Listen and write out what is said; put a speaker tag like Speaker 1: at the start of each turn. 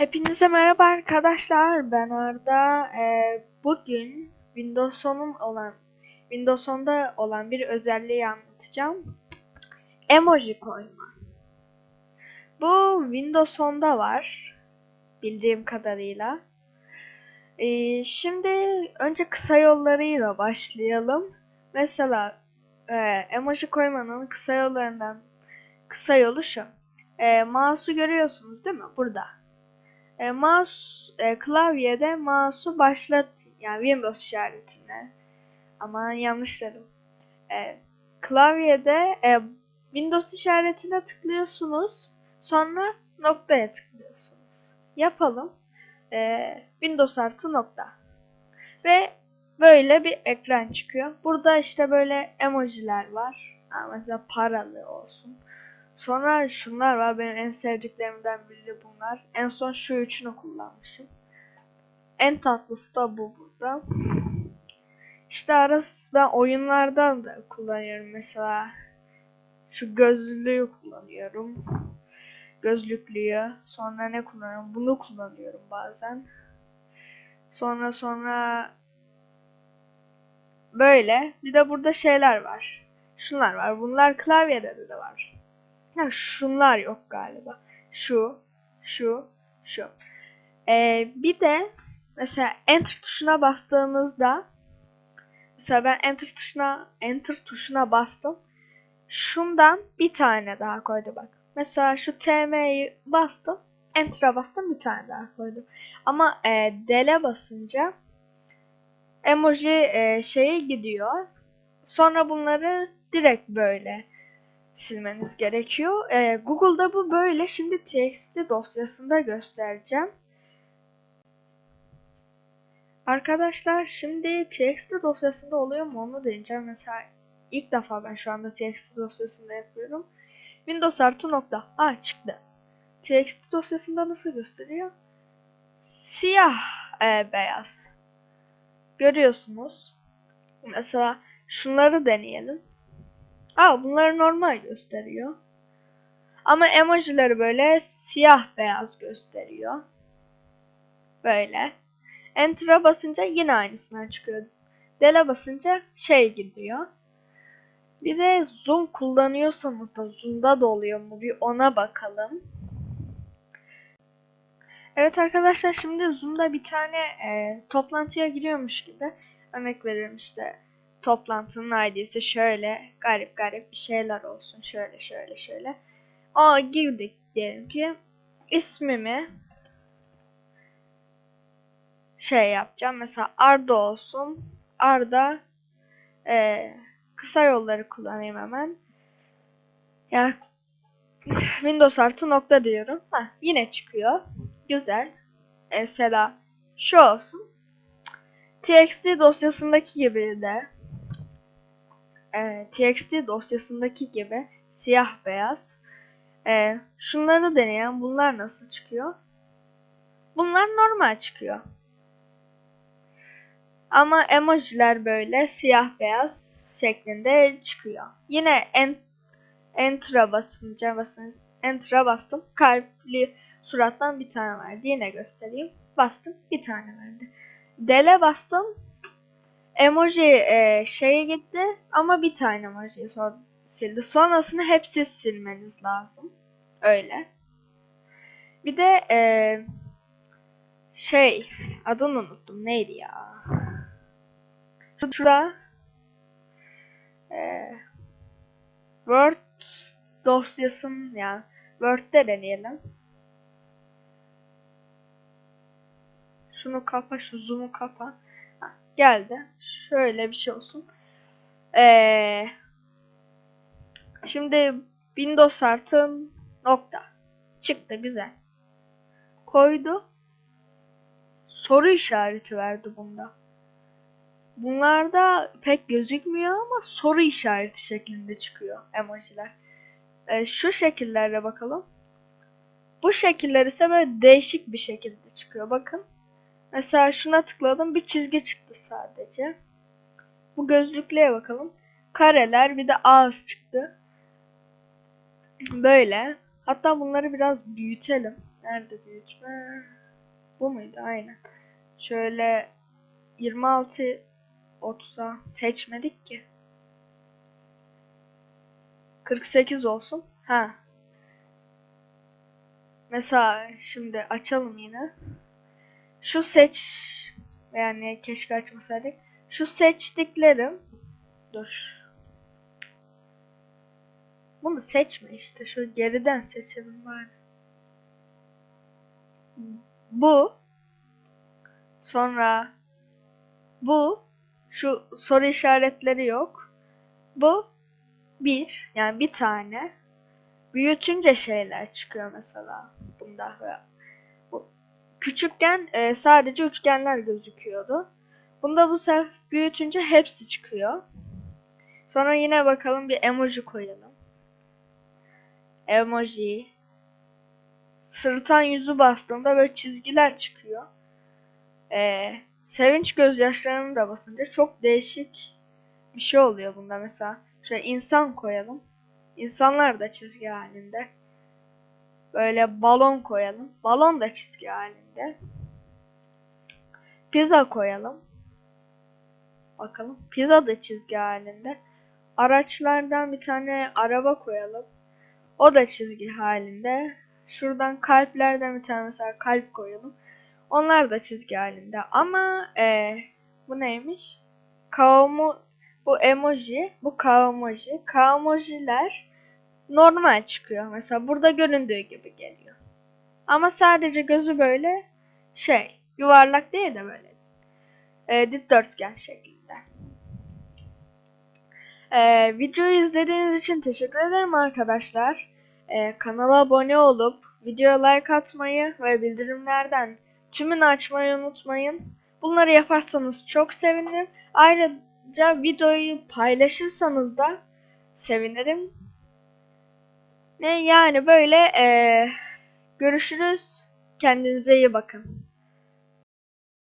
Speaker 1: Hepinize merhaba arkadaşlar. Ben Arda. Ee, bugün Windows 10'un olan Windows 10'da olan bir özelliği anlatacağım. Emoji koyma. Bu Windows 10'da var. Bildiğim kadarıyla. Ee, şimdi önce kısa yollarıyla başlayalım. Mesela e, emoji koymanın kısa yollarından kısa yolu şu. E, mouse'u görüyorsunuz değil mi? Burada. E, mouse e, klavyede mouse'u başlat yani Windows işaretine. Aman yanlış dedim. E, klavyede e, Windows işaretine tıklıyorsunuz. Sonra noktaya tıklıyorsunuz. Yapalım. E, Windows artı nokta. Ve böyle bir ekran çıkıyor. Burada işte böyle emojiler var. Ha, mesela paralı olsun. Sonra şunlar var. Benim en sevdiklerimden biri bunlar. En son şu üçünü kullanmışım. En tatlısı da bu burada. İşte arası ben oyunlardan da kullanıyorum. Mesela şu gözlüğü kullanıyorum. Gözlüklüyü. Sonra ne kullanıyorum? Bunu kullanıyorum bazen. Sonra sonra böyle. Bir de burada şeyler var. Şunlar var. Bunlar klavyede de var. Ha, şunlar yok galiba. Şu, şu, şu. Ee, bir de mesela enter tuşuna bastığımızda mesela ben enter tuşuna enter tuşuna bastım. Şundan bir tane daha koydu bak. Mesela şu TM'yi bastım. Enter'a bastım bir tane daha koydum. Ama e, D'le basınca emoji e, şeyi gidiyor. Sonra bunları direkt böyle silmeniz gerekiyor. Ee, Google'da bu böyle. Şimdi txt dosyasında göstereceğim. Arkadaşlar şimdi txt dosyasında oluyor mu onu deneyeceğim. Mesela ilk defa ben şu anda txt dosyasında yapıyorum. Windows artı nokta. Aa çıktı. txt dosyasında nasıl gösteriyor? Siyah e, beyaz. Görüyorsunuz. Mesela şunları deneyelim. Aa bunları normal gösteriyor. Ama emojileri böyle siyah beyaz gösteriyor. Böyle. Enter'a basınca yine aynısından çıkıyor. Del'e basınca şey gidiyor. Bir de zoom kullanıyorsanız da zoom'da da oluyor mu bir ona bakalım. Evet arkadaşlar şimdi zoom'da bir tane e, toplantıya giriyormuş gibi örnek veriyorum işte toplantının ID'si şöyle garip garip bir şeyler olsun. Şöyle şöyle şöyle. Aa girdik diyelim ki ismimi şey yapacağım. Mesela Arda olsun. Arda e, kısa yolları kullanayım hemen. Ya Windows artı nokta diyorum. Ha, yine çıkıyor. Güzel. Mesela şu olsun. TXT dosyasındaki gibi de e, txt dosyasındaki gibi siyah beyaz. E, şunları deneyen bunlar nasıl çıkıyor? Bunlar normal çıkıyor. Ama emojiler böyle siyah beyaz şeklinde çıkıyor. Yine en, enter'a basınca basın enter'a bastım. Kalpli surattan bir tane verdi. Yine göstereyim. Bastım bir tane verdi. Dele bastım emoji e, şeye gitti ama bir tane sonra sildi. Sonrasını hep silmeniz lazım. Öyle. Bir de e, şey adını unuttum. Neydi ya? Şurada e, Word dosyasın ya yani Word'de deneyelim. Şunu kapa, şu zoom'u kapa geldi. Şöyle bir şey olsun. Ee, şimdi Windows artın nokta. Çıktı güzel. Koydu. Soru işareti verdi bunda. Bunlarda pek gözükmüyor ama soru işareti şeklinde çıkıyor emojiler. Ee, şu şekillerle bakalım. Bu şekiller ise böyle değişik bir şekilde çıkıyor. Bakın. Mesela şuna tıkladım bir çizgi çıktı sadece. Bu gözlüklüğe bakalım. Kareler bir de ağız çıktı. Böyle. Hatta bunları biraz büyütelim. Nerede büyütme? Bu muydu? Aynen. Şöyle 26 30'a seçmedik ki. 48 olsun. Ha. Mesela şimdi açalım yine. Şu seç yani keşke açmasaydık. Şu seçtiklerim dur. Bunu seçme işte. Şu geriden seçelim bari. Bu sonra bu şu soru işaretleri yok. Bu bir yani bir tane büyütünce şeyler çıkıyor mesela bunda bu küçükken e, sadece üçgenler gözüküyordu. Bunda bu sefer büyütünce hepsi çıkıyor. Sonra yine bakalım bir emoji koyalım. Emoji. Sırıtan yüzü bastığında böyle çizgiler çıkıyor. Ee, sevinç gözyaşlarını da basınca çok değişik bir şey oluyor bunda mesela. Şöyle insan koyalım. İnsanlar da çizgi halinde. Böyle balon koyalım. Balon da çizgi halinde. Pizza koyalım. Bakalım. Pizza da çizgi halinde. Araçlardan bir tane araba koyalım. O da çizgi halinde. Şuradan kalplerden bir tane mesela kalp koyalım. Onlar da çizgi halinde. Ama e, bu neymiş? Kaomu bu emoji, bu kaomoji. Kaomojiler normal çıkıyor. Mesela burada göründüğü gibi geliyor. Ama sadece gözü böyle şey, yuvarlak değil de böyle e, dikdörtgen şeklinde. E, videoyu izlediğiniz için teşekkür ederim arkadaşlar. E, kanala abone olup videoya like atmayı ve bildirimlerden tümünü açmayı unutmayın. Bunları yaparsanız çok sevinirim. Ayrıca videoyu paylaşırsanız da sevinirim. Ne yani böyle e, görüşürüz. Kendinize iyi bakın.